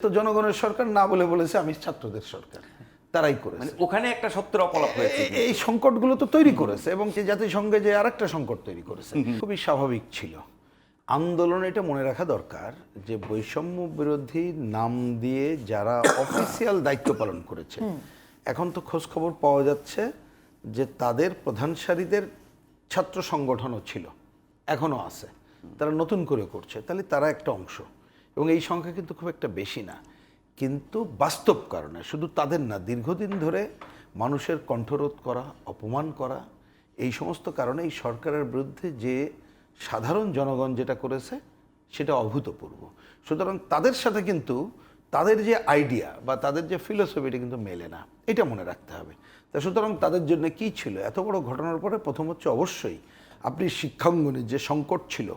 তো জনগণের সরকার না বলে বলেছে আমি ছাত্রদের সরকার। তারাই করেছে। মানে ওখানে একটা সত্যের অপলাপ হয়েছে। এই সংকটগুলো তো তৈরি করেছে এবং যে জাতিসংঘে যে আরেকটা সংকট তৈরি করেছে। খুবই স্বাভাবিক ছিল। আন্দোলন এটা মনে রাখা দরকার যে বৈষম্য বিরোধী নাম দিয়ে যারা অফিসিয়াল দায়িত্ব পালন করেছে। এখন তো খোঁজ খবর পাওয়া যাচ্ছে যে তাদের প্রধান সারিদের ছাত্র সংগঠনও ছিল। এখনও আছে। তারা নতুন করে করছে। তাহলে তারা একটা অংশ। এবং এই সংখ্যা কিন্তু খুব একটা বেশি না। কিন্তু বাস্তব কারণে শুধু তাদের না, দীর্ঘদিন ধরে মানুষের কণ্ঠরোধ করা, অপমান করা, এই সমস্ত কারণে এই সরকারের বিরুদ্ধে যে সাধারণ জনগণ যেটা করেছে, সেটা অভূতপূর্ব। সুতরাং তাদের সাথে কিন্তু তাদের যে আইডিয়া বা তাদের যে ফিলোসফি এটা কিন্তু মেলে না। এটা মনে রাখতে হবে। তা সুতরাং তাদের জন্য কি ছিল? এত বড় ঘটনার পরে প্রথম হচ্ছে অবশ্যই আপনি শিক্ষাঙ্গনের যে সংকট ছিল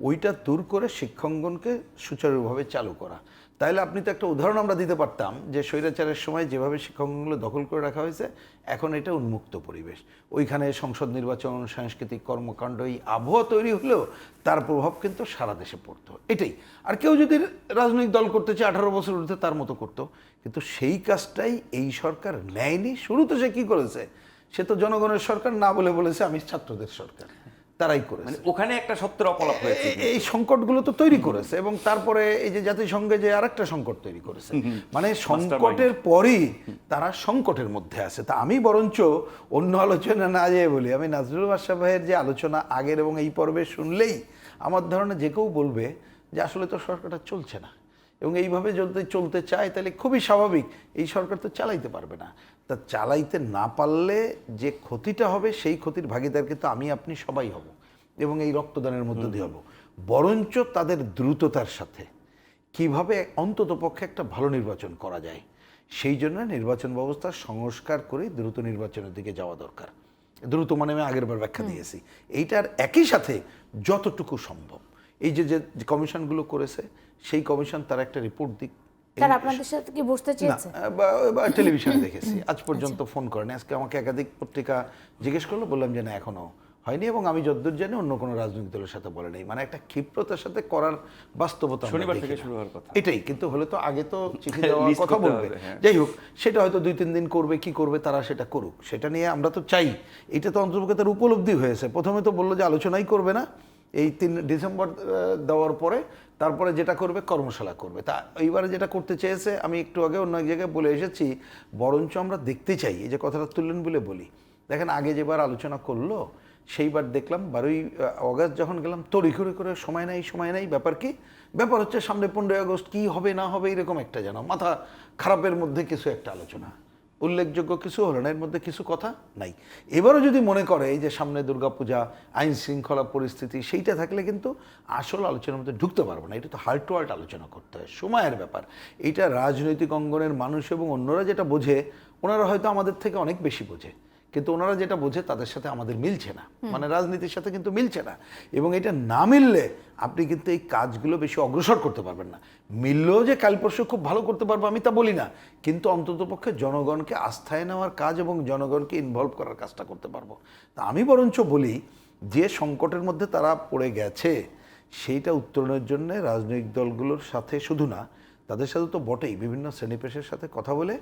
ওইটা দূর করে শিক্ষাঙ্গনকে সুচারুভাবে চালু করা। তাইলে আপনি তো একটা উদাহরণ আমরা দিতে পারতাম যে স্বৈরাচারের সময় যেভাবে শিক্ষাঙ্গনগুলো দখল করে রাখা হয়েছে, এখন এটা উন্মুক্ত পরিবেশ। ওইখানে সংসদ নির্বাচন, সাংস্কৃতিক কর্মকাণ্ড, এই আবহাওয়া তৈরি হলেও তার প্রভাব কিন্তু সারা দেশে পড়তো। এটাই। আর কেউ যদি রাজনৈতিক দল করতে চায়, আঠারো বছর ঊর্ধ্বে তার মতো করতো। কিন্তু সেই কাজটাই এই সরকার নেয়নি। শুরুতে সে কী করেছে? সে তো জনগণের সরকার, না বলে বলেছে, আমি ছাত্রদের সরকার। তারাই করেছে। মানে ওখানে একটা সত্যের অপলাপ হয়েছে এই সংকটগুলো তো তৈরি করেছে এবং তারপরে এই যে জাতিসংঘে যে আরেকটা সংকট তৈরি করেছে। মানে সংকটের পরই তারা সংকটের মধ্যে আছে। তা আমি বরঞ্চ অন্য আলোচনা না যেয়ে বলি। আমি নাজরুল বাদশাহ ভাইয়ের যে আলোচনা আগের এবং এই পর্বে শুনলেই আমার ধারণা যে কেউ বলবে যে আসলে তো সরকারটা চলছে না। এবং এইভাবে যদি চলতে চায় তাহলে খুবই স্বাভাবিক। এই সরকার তো চালাইতে পারবে না। তা চালাইতে না পারলে যে ক্ষতিটা হবে সেই ক্ষতির ভাগিদার কিন্তু আমি আপনি সবাই হব এবং এই রক্তদানের মধ্য দিয়ে হব। বরঞ্চ তাদের দ্রুততার সাথে। কীভাবে অন্তত পক্ষে একটা ভালো নির্বাচন করা যায়? সেই জন্য নির্বাচন ব্যবস্থা সংস্কার করে দ্রুত নির্বাচনের দিকে যাওয়া দরকার। দ্রুত মানে আমি আগের বার ব্যাখ্যা দিয়েছি। এইটার একই সাথে যতটুকু সম্ভব। এই যে যে কমিশনগুলো করেছে সেই কমিশন তার একটা রিপোর্ট দিক। তারা আপনাদের সাথে কি বসতে চেয়েছে? বা- বা টেলিভিশনে দেখেছি। আজ পর্যন্ত ফোন করেনি। আজকে আমাকে একাধিক পত্রিকা জিজ্ঞেস করল বললাম যে না এখনও হয়নি এবং আমি যতদূর জানি অন্য কোনো রাজনৈতিক দলের সাথে বলে নেই। মানে একটা ক্ষিপ্রতার সাথে করার বাস্তবতা শনিবার থেকে শুরু হওয়ার কথা। এটাই কিন্তু হলে তো আগে তো চিঠি দেওয়ার List কথা বলবে। হ্যাঁ। যাই হোক সেটা হয়তো দুই তিন দিন করবে কি করবে তারা সেটা করুক। সেটা নিয়ে আমরা তো চাই। এটা তো অন্তর্পক্ষে তার উপলব্ধি হয়েছে। প্রথমে তো বলল যে আলোচনাই করবে না। এই তিন ডিসেম্বর দেওয়ার পরে তারপরে যেটা করবে, কর্মশালা করবে। তা এইবারে যেটা করতে চেয়েছে, আমি একটু আগে অন্য এক জায়গায় বলে এসেছি, বরঞ্চ আমরা দেখতে চাই, এই যে কথাটা তুললেন বলে বলি। দেখেন, আগে যেবার আলোচনা করল, সেইবার দেখলাম, বারোই অগাস্ট যখন গেলাম তড়ি করে করে সময় নাই সময় নাই, ব্যাপার কি? ব্যাপার হচ্ছে সামনে পনেরোই আগস্ট, কী হবে না হবে, এরকম একটা যেন মাথা খারাপের মধ্যে কিছু একটা আলোচনা। উল্লেখযোগ্য কিছু হলো না, এর মধ্যে কিছু কথা নাই। এবারও যদি মনে করে যে সামনে দুর্গাপূজা, আইন শৃঙ্খলা পরিস্থিতি, সেইটা থাকলে কিন্তু আসল আলোচনার মধ্যে ঢুকতে পারব না। এটা তো হার্ট টু হার্ট আলোচনা করতে হয়, সময়ের ব্যাপার। এটা রাজনৈতিক অঙ্গনের মানুষ এবং অন্যরা যেটা বোঝে, ওনারা হয়তো আমাদের থেকে অনেক বেশি বোঝে। কিন্তু ওনারা যেটা বোঝে তাদের সাথে আমাদের মিলছে না। মানে রাজনীতির সাথে কিন্তু মিলছে না। এবং এটা না মিললে আপনি কিন্তু এই কাজগুলো বেশি অগ্রসর করতে পারবেন না। মিললেও যে কাল পরশু খুব ভালো করতে পারব আমি তা বলি না। কিন্তু অন্ততপক্ষে জনগণকে আস্থায় নেওয়ার কাজ এবং জনগণকে ইনভলভ করার কাজটা করতে পারব। তা আমি বরঞ্চ বলি যে সংকটের মধ্যে তারা পড়ে গেছে সেইটা উত্তরণের জন্য রাজনৈতিক দলগুলোর সাথে শুধু না তাদের সাথে তো বটেই বিভিন্ন শ্রেণীপেশের সাথে কথা বলে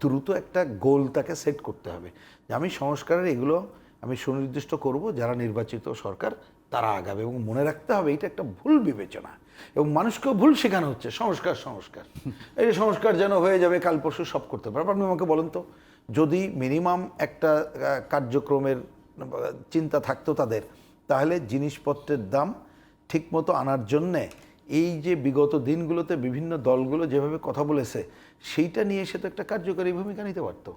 দ্রুত একটা গোল তাকে সেট করতে হবে। যে আমি সংস্কারের এগুলো আমি সুনির্দিষ্ট করব যারা নির্বাচিত সরকার তারা আগাবে এবং মনে রাখতে হবে এটা একটা ভুল বিবেচনা এবং মানুষকেও ভুল শেখানো হচ্ছে সংস্কার সংস্কার। এই সংস্কার যেন হয়ে যাবে কাল পরশু সব করতে পারবে। আপনি আমাকে বলেন তো যদি মিনিমাম একটা কার্যক্রমের চিন্তা থাকতো তাদের তাহলে জিনিসপত্রের দাম ঠিকমতো আনার জন্যে এই যে বিগত দিনগুলোতে বিভিন্ন দলগুলো যেভাবে কথা বলেছে সেইটা নিয়ে সে তো একটা কার্যকরী ভূমিকা নিতে পারতো।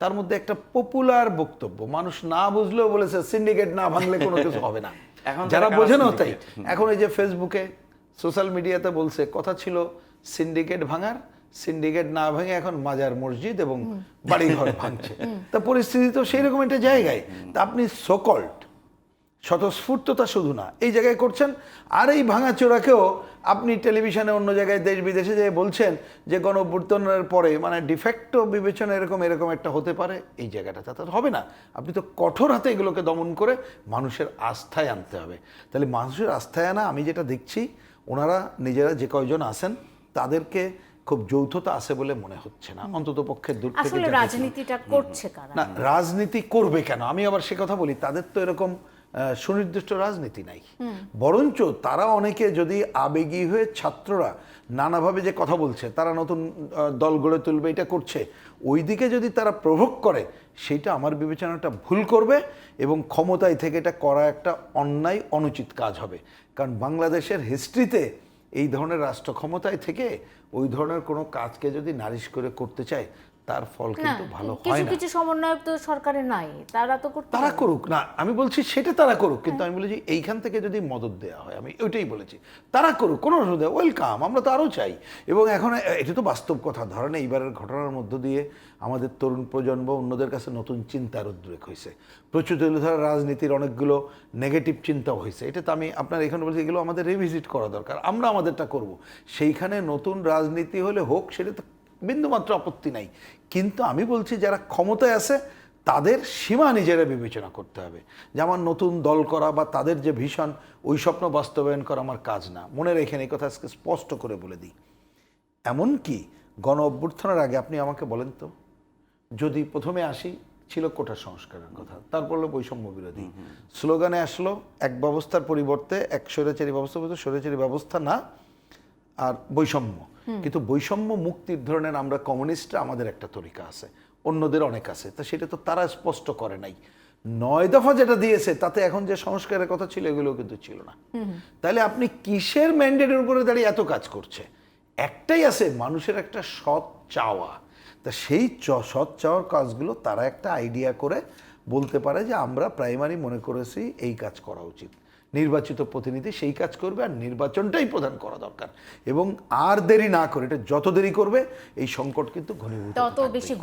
তার মধ্যে একটা পপুলার বক্তব্য মানুষ না বুঝলেও বলেছে সিন্ডিকেট না ভাঙলে কোনো কিছু হবে না। এখন যারা বোঝে না তাই। এখন এই যে ফেসবুকে সোশ্যাল মিডিয়াতে বলছে কথা ছিল সিন্ডিকেট ভাঙার সিন্ডিকেট না ভেঙে এখন মাজার মসজিদ এবং বাড়িঘর ভাঙছে। তা পরিস্থিতি তো সেই রকম একটা জায়গায়। তা আপনি সকল্ট স্বতঃস্ফূর্ততা শুধু না এই জায়গায় করছেন। আর এই ভাঙাচোরাকেও আপনি টেলিভিশনে অন্য জায়গায় দেশ বিদেশে যেয়ে বলছেন যে গণঅভ্যুত্থানের পরে মানে ডিফেক্ট বিবেচনা এরকম এরকম একটা হতে পারে এই জায়গাটা তা হবে না। আপনি তো কঠোর হাতে এগুলোকে দমন করে মানুষের আস্থায় আনতে হবে। তাহলে মানুষের আস্থায় আনা আমি যেটা দেখছি ওনারা নিজেরা যে কয়জন আছেন তাদেরকে খুব যৌথতা আছে বলে মনে হচ্ছে না। অন্তত পক্ষে দূর থেকে। রাজনীতিটা করছে না রাজনীতি করবে কেন? আমি আবার সে কথা বলি তাদের তো এরকম সুনির্দিষ্ট রাজনীতি নাই। বরঞ্চ তারা অনেকে যদি আবেগী হয়ে ছাত্ররা নানাভাবে যে কথা বলছে, তারা নতুন দল গড়ে তুলবে, এটা করছে ওই দিকে যদি তারা প্রভোগ করে, সেটা আমার বিবেচনাটা ভুল করবে এবং ক্ষমতায় থেকে এটা করা একটা অন্যায়, অনুচিত কাজ হবে। কারণ বাংলাদেশের হিস্ট্রিতে এই ধরনের রাষ্ট্র ক্ষমতায় থেকে ওই ধরনের কোনো কাজকে যদি নারিশ করে করতে চায় তার ফল কিন্তু ভালো হয় না। কিছু সমন্বয়ক তো সরকারে নাই তারা তো করতে তারা করুক না আমি বলছি সেটা তারা করুক কিন্তু আমি বলেছি এইখান থেকে যদি মদত দেওয়া হয় আমি ওইটাই বলেছি। তারা করুক কোনো অসুবিধা ওয়েলকাম আমরা তো আরও চাই। এবং এখন এটা তো বাস্তব কথা ধরেন এইবারের ঘটনার মধ্য দিয়ে আমাদের তরুণ প্রজন্ম অন্যদের কাছে নতুন চিন্তার উদ্রেক হয়েছে প্রচুর তুলে রাজনীতির অনেকগুলো নেগেটিভ চিন্তাও হয়েছে এটা তো আমি আপনার এখানে বলছি এগুলো আমাদের রিভিজিট করা দরকার আমরা আমাদেরটা করব। সেইখানে নতুন রাজনীতি হলে হোক সেটা তো বিন্দুমাত্র আপত্তি নাই। কিন্তু আমি বলছি যারা ক্ষমতায় আছে তাদের সীমা নিজেরা বিবেচনা করতে হবে। যেমন নতুন দল করা বা তাদের যে ভীষণ ওই স্বপ্ন বাস্তবায়ন করা আমার কাজ না। মনে রেখেন এই কথা আজকে স্পষ্ট করে বলে দিই। এমনকি গণ অভ্যুত্থানের আগে আপনি আমাকে বলেন তো? যদি প্রথমে আসি ছিল কোটা সংস্কারের কথা। তারপর হলো বৈষম্য বিরোধী। স্লোগানে আসলো এক ব্যবস্থার পরিবর্তে এক স্বৈরাচারী ব্যবস্থা স্বৈরাচারী ব্যবস্থা না আর বৈষম্য। কিন্তু বৈষম্য মুক্তির ধরনের আমরা কমিউনিস্টরা আমাদের একটা তরিকা আছে অন্যদের অনেক আছে। তা সেটা তো তারা স্পষ্ট করে নাই। নয় দফা যেটা দিয়েছে তাতে এখন যে সংস্কারের কথা ছিল এগুলো কিন্তু ছিল না। তাহলে আপনি কিসের ম্যান্ডেটের উপরে দাঁড়িয়ে এত কাজ করছে? একটাই আছে মানুষের একটা সৎ চাওয়া। তা সেই সৎ চাওয়ার কাজগুলো তারা একটা আইডিয়া করে বলতে পারে যে আমরা প্রাইমারি মনে করেছি এই কাজ করা উচিত। নির্বাচিত প্রতিনিধি সেই কাজ করবে আর নির্বাচনটাই প্রধান করা দরকার। এবং আর দেরি না করে এটা যত দেরি করবে এই সংকট কিন্তু ঘনীভূত তত বেশি